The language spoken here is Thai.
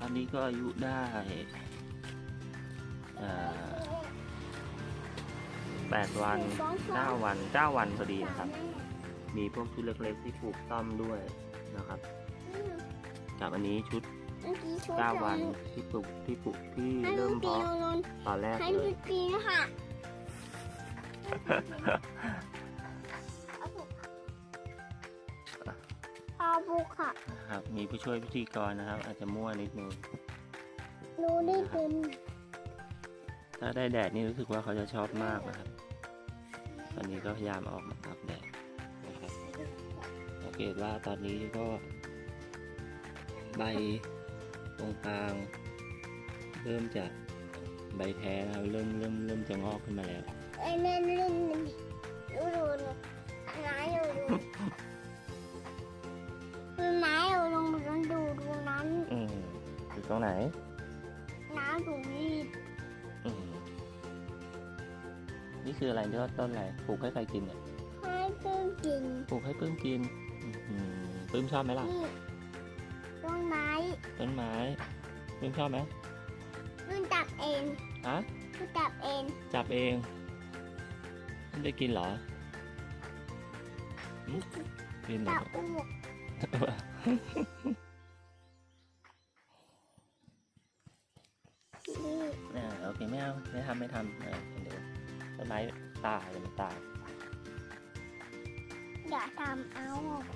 ตอนนี้ก็อายุได้เอ่อแปดวันเก้าวันเก้าวันพอดีนะครับ มีพวกชุดเล็กๆที่ปลูกซ่อมด้วยนะครับกับอันนี้ชุดเมื่อกี้ชุดเก้าวันที่ปลูกที่ปลูกที่ให้เริ่มปีเพาะนนตอนแรกให้เลย ปีนค่ะพอบุกค่ะ นะครับมีผู้ช่วยพิธีกรนะครับ อาจจะมั่วนิดนึงรู้ได้เป็น ถ้าได้แดดนี่รู้สึกว่าเขาจะชอบมากนะครับ ตอนนี้ก็พยายามออกมาอับแดดนะครับสังเกตว่าตอนนี้ก็ใบตรงกลางเริ่มจะใบแพ้แล้วเริ่มเริ่มเริ่มจะงอกขึ้นมาแล้ว ไอ้แม่เล่นดูดูดูน้า ตรงไหน น้าดูนี่อืมนี่คืออะไรเนี่ยต้นอะไรปลูกให้ใครกินเนี่ยให้เพิ่งกินปลูกให้ปื้มกินอืมปื้มชอบไหมล่ะ นี่ต้นไม้ต้นไม้ปื้มชอบไหมเพิ่งจับเองฮะเพิ่งจับเองจับเองไม่ได้กินเหรอหึกินเหรจัอบ อ้วก โอเคไม่เอาไม่ทำไม่ทำเออเดี๋ยวต้นไม้ตายเดี๋ยวมันตาย อย่าทำเอา